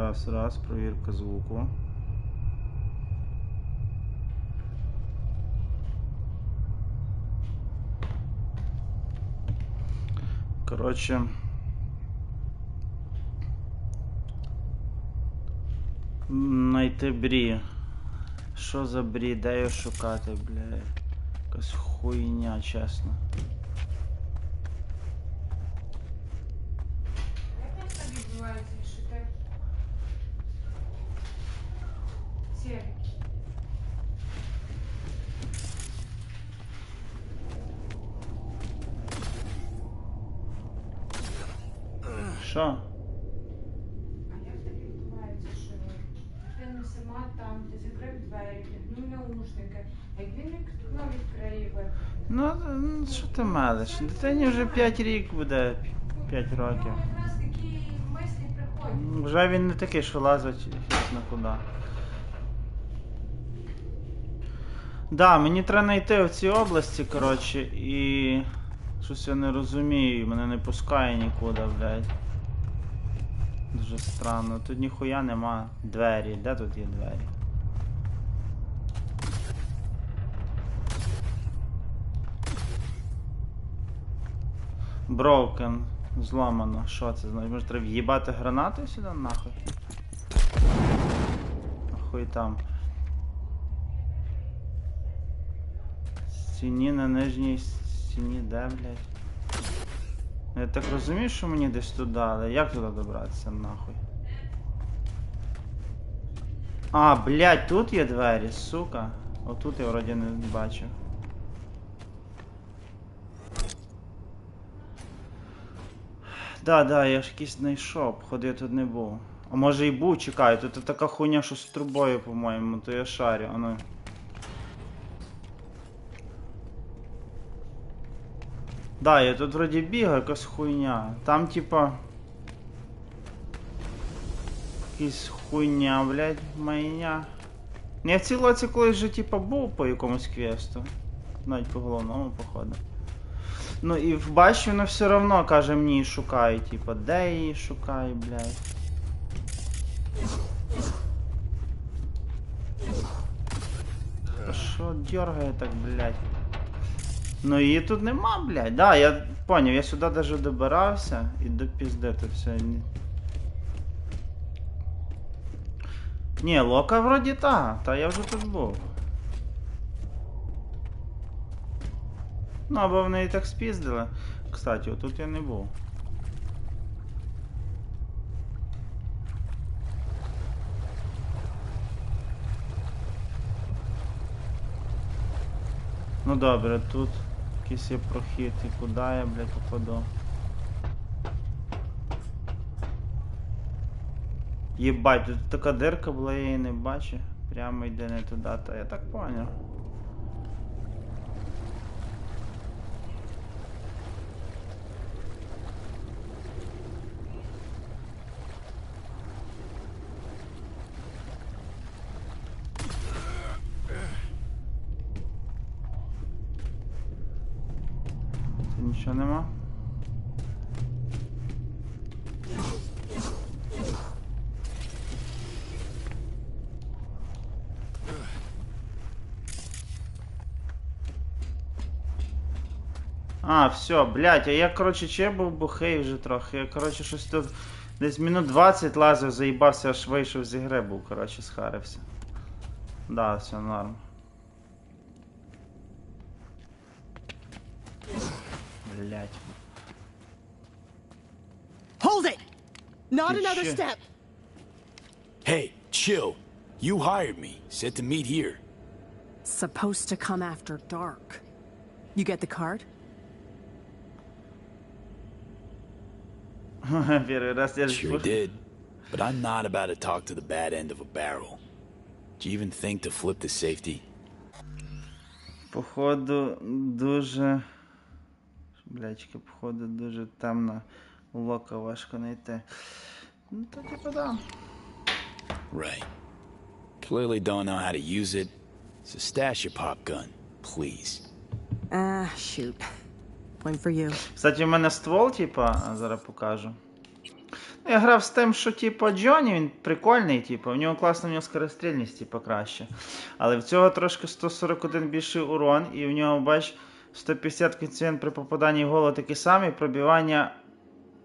Раз, раз, провірка звуку. Коротше. Найти брі. Що за брі? Де його шукати, бля? Якась хуйня, чесно. Як так відбувається, що ти... Сірий. Що? А як так відбувається, що дитина сама там, ти закрив двері, вдягнув наушники, а як він вікно відкриє, виходить? Ну, ну, що ти мелиш? Дитині вже 5 рік буде. 5 років. нього якраз такі мислі приходять. Вже він не такий, що лазить на куди. Да, мені треба знайти в цій області, коротше, і. Щось я не розумію, мене не пускає нікуди, блядь. Дуже странно. Тут ніхуя нема двері. Де тут є двері? Broken. Зламано. Що це значить? Може треба в'їбати гранату сюди нахуй? Хуй там. Стіні на нижній стіні, де, блядь? Я так розумію, що мені десь туди, але як туди добратися нахуй? А, блядь, тут є двері, сука. Отут я вроді не бачив. Да, да, я ж якийсь знайшов, походу я тут не був. А може і був, чекай, тут така хуйня, що з трубою, по-моєму, то я шарю, а Да, я тут вроді бігаю, якась хуйня. Там типа. Якась хуйня, блядь, майня. Я в цій лоці же типа був по якомусь квесту. Навіть по головному, походу. Ну і в бачу, воно все равно каже мені шукай, типа, де її шукай, блядь. Та що дергає так, блядь? Ну її тут нема, блядь. Да, я поняв, я сюди даже добирався і до пізди то все. Ні, Ні, лока вроді та, та я вже тут був. Ну, або вони і так спіздили. Кстати, отут я не був. Ну добре, тут якийсь є прохід і куди я, блядь, попаду. Єбать, тут така дирка була, я її не бачу. Прямо йде не туди, та я так поняв. Нічого нема. А, все, блядь, а я, короче, че був бухий вже трохи. Я, короче, щось тут десь минут 20 лазив, заїбався, аж вийшов з ігри був, короче, схарився. Да, все норм. Блядь. Hold it! Not Good another shit. step! Hey, chill. You hired me. Said to meet here. Supposed to come after dark. You get the card? Первый раз я Sure did. But I'm not about to talk to the bad end of a barrel. Do you even think to flip the safety? Походу дуже. Блячки, походу дуже темно. Лока важко знайти. Ну, то типу да. Right. Clearly don't know how to use it. So stash your pop gun, please. Ah, shoot. Point for you. Кстати, у мене ствол, типа, а зараз покажу. Ну, Я грав з тим, що типу Джонні, він прикольний, типу, у нього класна у нього скорострільність, типу, краще. Але в цього трошки 141 більший урон, і в нього, бач, 150 коефіцієнт при попаданні в голову такий самий, пробивання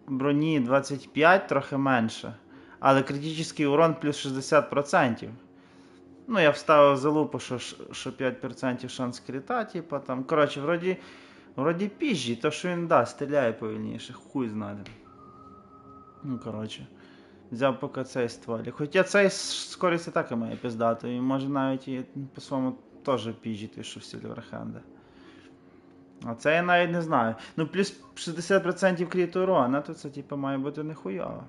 броні 25 трохи менше. Але критичний урон плюс 60%. Ну, я вставив залупу, що, що 5% шанс крита, типу, там. Коротше, вроді, вроді піжі, то що він да, стріляє повільніше, хуй знає. Ну, коротше. Взяв поки цей стволі. Хоча цей скорість атаки має піздато, і може навіть і по-своєму теж піжити, що в Сільверхенда. А це я навіть не знаю. Ну, плюс 60% кріту урона, то це типу має бути нехуйово.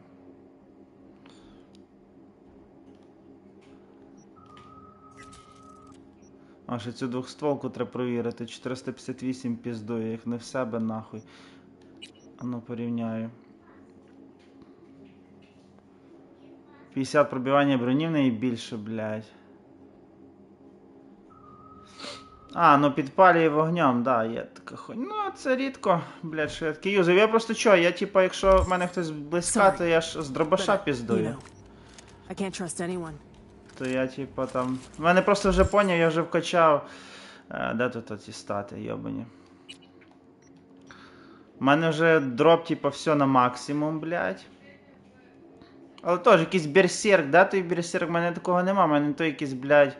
А ще цю двохстволку треба провірити. 458 піздує, їх не в себе нахуй. А ну порівняю. 50 пробивання броні в неї більше, блядь. А, ну підпалює вогнем, да, є така хуйня. Ну, це рідко, блядь, що я таке юзав. Я просто чо, я типа, якщо в мене хтось близька, то я ж з дробаша піздую. I can't trust anyone. То я типа там. В мене просто вже поняв, я вже вкачав. Е, Де тут оці стати, йобані? У мене вже дроп, типа, все на максимум, блядь. Але теж якийсь берсерк, да, той берсерк, в мене такого нема, в мене той якийсь, блядь.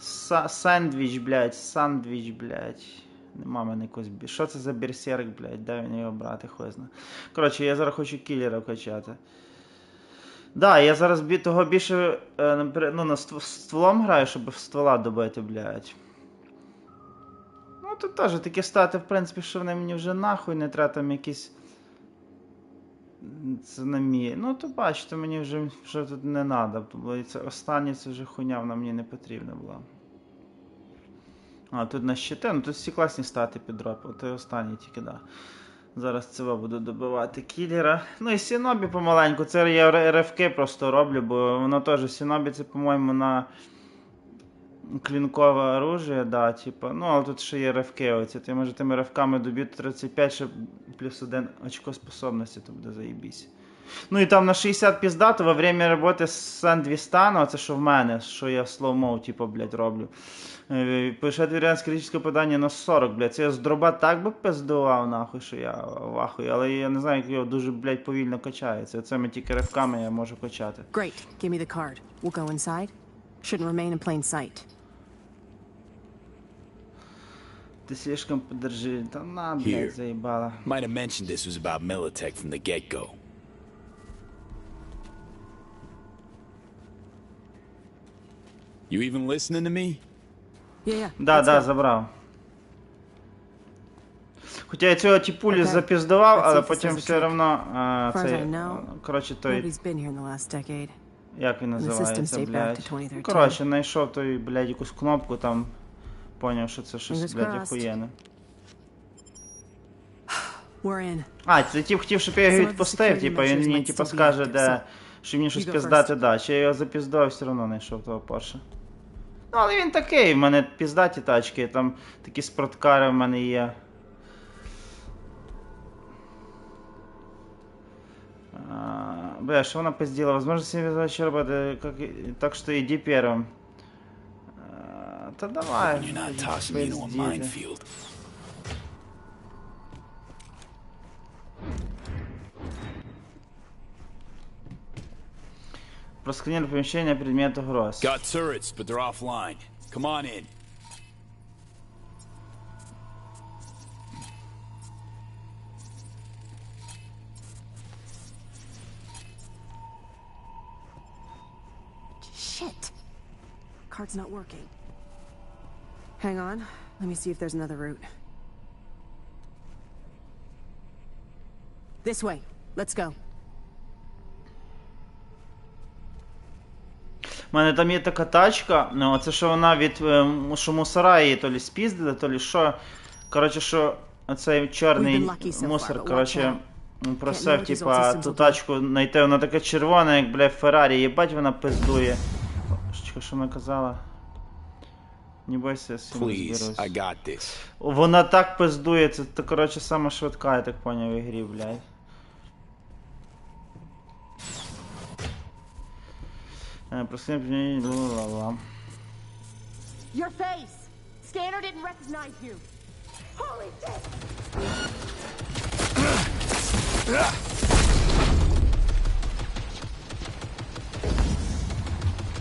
Са- сандвіч, блядь, сандвіч, блядь. Нема мене якогось. бі- Що це за берсерк, блядь? Де він його брати, хуй зна. Коротше, я зараз хочу кілера вкачати. Да, я зараз бі- того більше е, ну, на стволом граю, щоб в ствола добити, блядь. Ну, тут теж такі стати, в принципі, що вони мені вже нахуй не треба там якісь. Це на мій. Ну, то бачите, мені вже, вже тут не треба. Бо це останнє це вже хуйня, вона мені не потрібна була. А, тут на щите, ну тут всі класні стати під дроп, от і останній тільки, да. Зараз цього буду добивати кілера. Ну і Сінобі помаленьку. Це я РФК просто роблю, бо воно теж Сінобі це, по-моєму, на клінкове оружие, да, типу. Ну, але тут ще є РФК оці. Ти може тими РФКами доб'ють 35, ще плюс один очко способності, то буде заїбісь. Ну і там на 60 піздато во время роботи з Сандвістану, це що в мене, що я слоумоу, типу, блядь, роблю. Е, Пише варіант критичне подання на 40, блядь. Це я з дроба так би пиздував, нахуй, що я в ахуї, але я не знаю, як його дуже, блядь, повільно качається. Це ми тільки ривками я можу качати. Great. Give me the card. We'll go inside. Shouldn't remain in plain sight. Ти слишком подержи. Та на, блядь, Here. заїбала. Might have mentioned this was about Militech from the get-go. You even listening to me? Yeah, yeah. Да, да, забрав. Хоча я цього тіпулі Okay. запіздував, але потім все одно. е, as Цей, коротше, той. Як він називається, блядь? to 2013. Ну, коротше, знайшов той, блядь, якусь кнопку там. Поняв, що це щось, блядь, in. А, це тіп хотів, щоб я його відпустив, типа, він мені типа скаже, де. Що мені щось піздати да. Чи я його запіздав, все одно знайшов того Порше. Ну, але він такий, в мене піздаті тачки, там такі спорткари в мене є. А, Бля, що вона пиздила? Возможно, себе роботи, как... и- так что иди первым. А, Та давай. You're not tossing me into a пиздіти. minefield. Просканируй помещение предмет угроз. Got turrets, but they're offline. Come on in. Shit. Card's not working. Hang on. Let me see if there's another route. This way. Let's go. У мене там є така тачка, ну це що вона від е, що мусора її то лі спіздили, то лі що. Коротше, що цей чорний мусор, коротше, просив, типа, ту тачку знайти, вона така червона, як, бля, Феррарі, їбать вона пиздує. О, Чекай, що вона казала? Не бойся, я цим Please. I got this. Вона так пиздує, це, це коротше, сама швидка, я так поняв, в ігрі, блядь. Е, Прослідні... ла-ла-ла. Your face! Scanner didn't recognize you. Holy shit!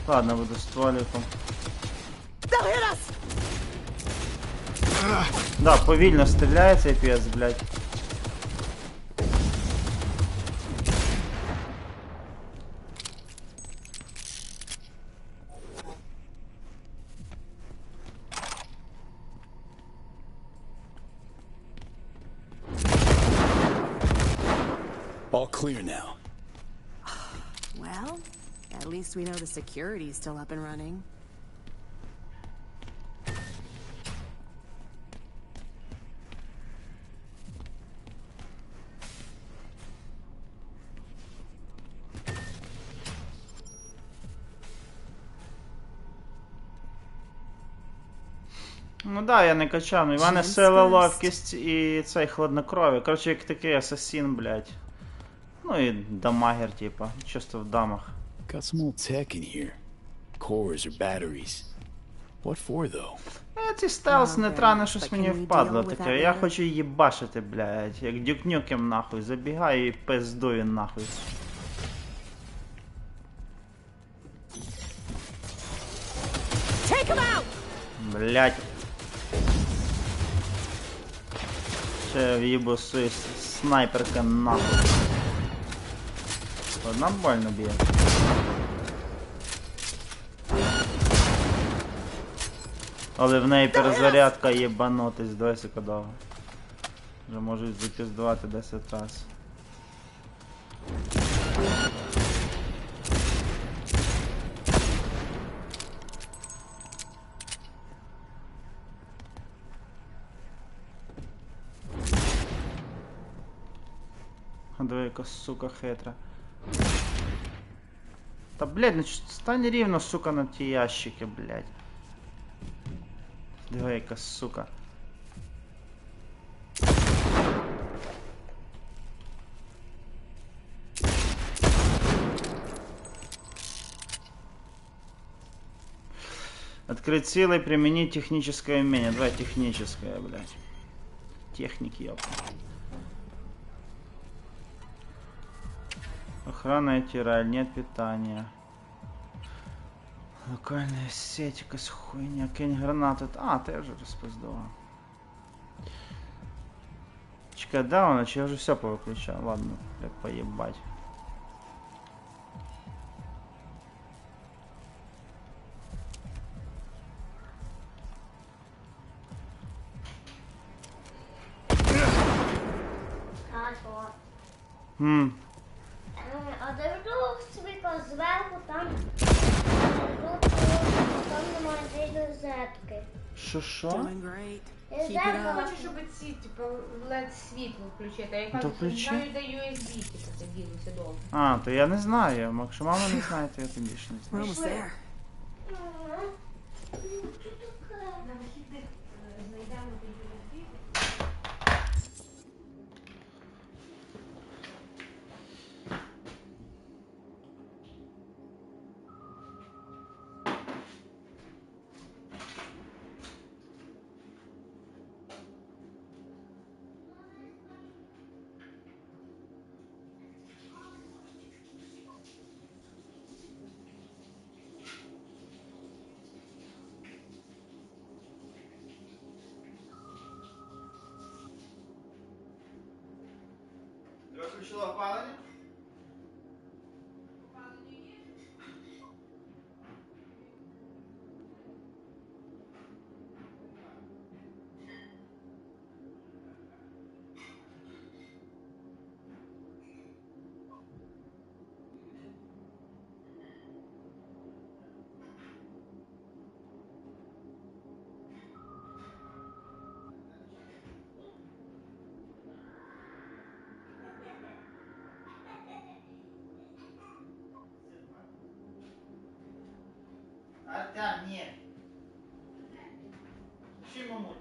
Ладно, буду стволиком. They'll hit us! Да, повільно стріляє цей піс, блядь. All clear now. Well, at least we know the security's still up and running. Ну да, я не качав. Ну, Іване сила ловкість і цей хладнокрові. Коротше, як такий асасін, блядь. Ну і дамагер, типа. Чисто в дамах. Got some old tech in here. Cores or batteries. What for, though? Ну, ці стелс Ага, нейтральне щось мені впадло таке. Я хочу її бачити, блядь. Як дюкнюкем нахуй. Забігаю і пиздую нахуй. Блядь. Ще в'їбу с- снайперка нахуй. Одна больно б'є. Але в неї перезарядка єбанутись досі довго. Вже можуть запіздувати 10 раз. А диви, яка сука хитра. Та блядь, ну ч- стань рівно, сука, на ті ящики, блядь. Диви, яка сука. Открыть силой, применить техническое умение. Давай техническое, блядь. Техники, ёпта. Охрана и тираль, нет питания. Локальная сеть, якась хуйня, кинь гранату. А, ти вже розпиздував. Чекай, да вона, чи я вже все повиключав? Ладно, бля, поїбать. Хм, що що? Я up. Хочу, щоб ці, типу, LED світло включити, а я То кажу, що включи. знаю, де USB, типу, це ділося довго. А, то я не знаю. Якщо мама не знає, то я тим більше не знаю. 是吃到瓜了。А, да, ні. Ще мамуті.